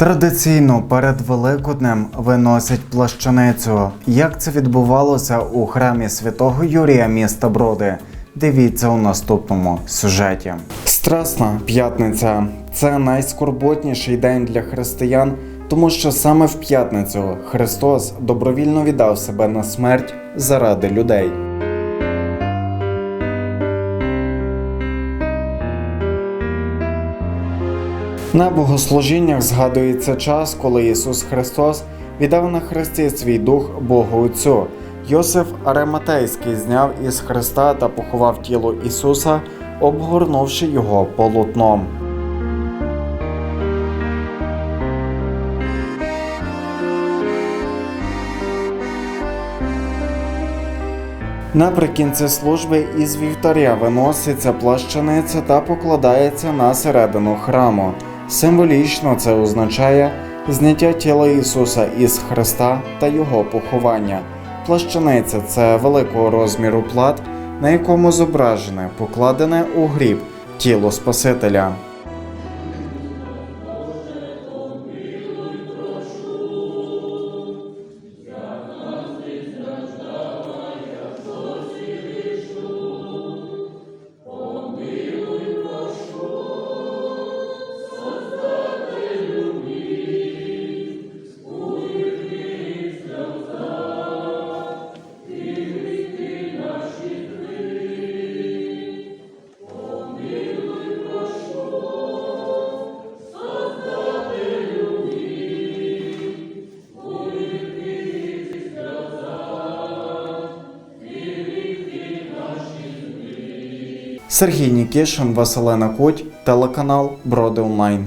Традиційно перед Великоднем виносять плащаницю. Як це відбувалося у храмі святого Юрія міста Броди? Дивіться у наступному сюжеті. Страсна п'ятниця це найскорботніший день для християн, тому що саме в п'ятницю Христос добровільно віддав себе на смерть заради людей. На богослужіннях згадується час, коли Ісус Христос віддав на хресті свій дух Богу Отцю. Йосиф Арематейський зняв із хреста та поховав тіло Ісуса, обгорнувши його полотном. Наприкінці служби із вівтаря виноситься плащаниця та покладається на середину храму. Символічно це означає зняття тіла Ісуса із Христа та Його поховання. Плащаниця це великого розміру плат, на якому зображене, покладене у гріб тіло Спасителя. Сергій Нікішин, Василена Куть, телеканал Броди Онлайн.